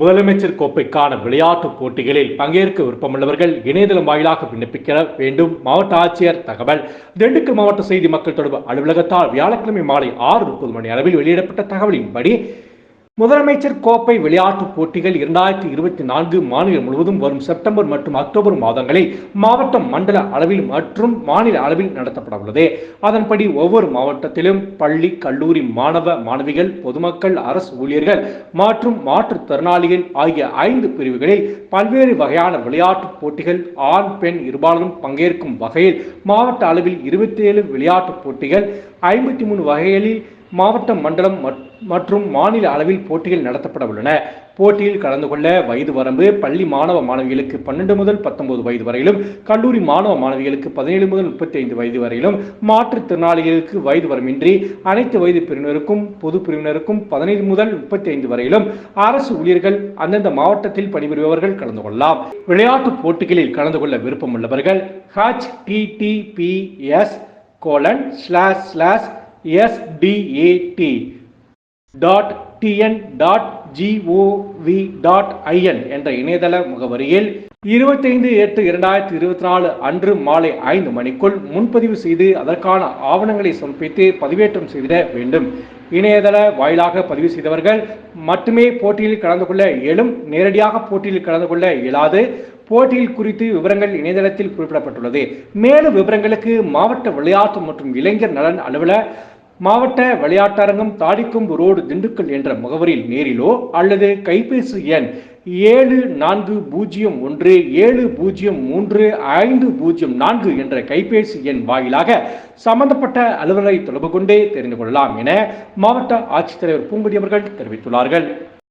முதலமைச்சர் கோப்பைக்கான விளையாட்டுப் போட்டிகளில் பங்கேற்க விருப்பமுள்ளவர்கள் இணையதளம் வாயிலாக விண்ணப்பிக்க வேண்டும். மாவட்ட ஆட்சியர் தகவல். திண்டுக்கல் மாவட்ட செய்தி மக்கள் தொடர்பு அலுவலகத்தால் வியாழக்கிழமை மாலை ஆறு முப்பது மணி அளவில் வெளியிடப்பட்ட தகவலின்படி முதலமைச்சர் கோப்பை விளையாட்டுப் போட்டிகள் இரண்டாயிரத்தி இருபத்தி நான்கு மாநிலம் முழுவதும் வரும் செப்டம்பர் மற்றும் அக்டோபர் மாதங்களில் மாவட்ட மண்டல அளவில் மற்றும் மாநில அளவில் நடத்தப்பட உள்ளது. அதன்படி ஒவ்வொரு மாவட்டத்திலும் பள்ளி கல்லூரி மாணவ மாணவிகள் பொதுமக்கள் அரசு ஊழியர்கள் மற்றும் மாற்றுத்திறனாளிகள் ஆகிய ஐந்து பிரிவுகளில் பல்வேறு வகையான விளையாட்டுப் போட்டிகள் ஆண் பெண் இருபாலரும் பங்கேற்கும் வகையில் மாவட்ட அளவில் இருபத்தி ஏழு விளையாட்டுப் போட்டிகள் ஐம்பத்தி மூணு வகைகளில் மாவட்ட மண்டலம் மற்றும் மாநில அளவில் போட்டிகள் நடத்தப்பட உள்ளன போட்டியில் கலந்து கொள்ள வயது வரம்பு பள்ளி மாணவ மாணவிகளுக்கு பன்னெண்டு முதல் பத்தொன்பது வயது வரையிலும் கல்லூரி மாணவ மாணவிகளுக்கு பதினேழு முதல் முப்பத்தி ஐந்து வயது வரையிலும் மாற்றுத்திறனாளிகளுக்கு வயது வரம்பின்றி அனைத்து வயது பிரிவினருக்கும் பொது பிரிவினருக்கும் பதினைந்து முதல் முப்பத்தி ஐந்து வரையிலும் அரசு ஊழியர்கள் அந்தந்த மாவட்டத்தில் பணிபுரிபவர்கள் கலந்து கொள்ளலாம். விளையாட்டுப் போட்டிகளில் கலந்து கொள்ள விருப்பம் உள்ளவர்கள் H TTPS colon slash slash STAT dot TN dot GOV dot IN என்ற இணையதள முகவரியில் இருபத்தைந்து எட்டு இரண்டாயிரத்தி இருபத்தி நாலு அன்று மாலை ஐந்து மணிக்குள் முன்பதிவு செய்து அதற்கான ஆவணங்களை சமர்ப்பித்து பதிவேற்றம் செய்திட வேண்டும். இணையதள வாயிலாக பதிவு செய்தவர்கள் மட்டுமே போட்டியில் கலந்து கொள்ள இயலும். நேரடியாக போட்டியில் கலந்து கொள்ள இயலாது. போட்டியில் குறித்து விவரங்கள் இணையதளத்தில் குறிப்பிடப்பட்டுள்ளது. மேலும் விவரங்களுக்கு மாவட்ட விளையாட்டு மற்றும் இளைஞர் நலன் அலுவலர் மாவட்ட விளையாட்டரங்கம் தாடிக்கொம்பு ரோடு திண்டுக்கல் என்ற முகவரியில் நேரிலோ அல்லது கைபேசி எண் ஏழு நான்கு பூஜ்ஜியம் ஒன்று ஏழு பூஜ்ஜியம் மூன்று ஐந்து பூஜ்ஜியம் நான்கு என்ற கைபேசி எண் வாயிலாக சம்பந்தப்பட்ட அலுவலரை தொடர்பு கொண்டே தெரிந்து கொள்ளலாம் என மாவட்ட ஆட்சித்தலைவர் பூங்குடி அவர்கள் தெரிவித்துள்ளார்கள்.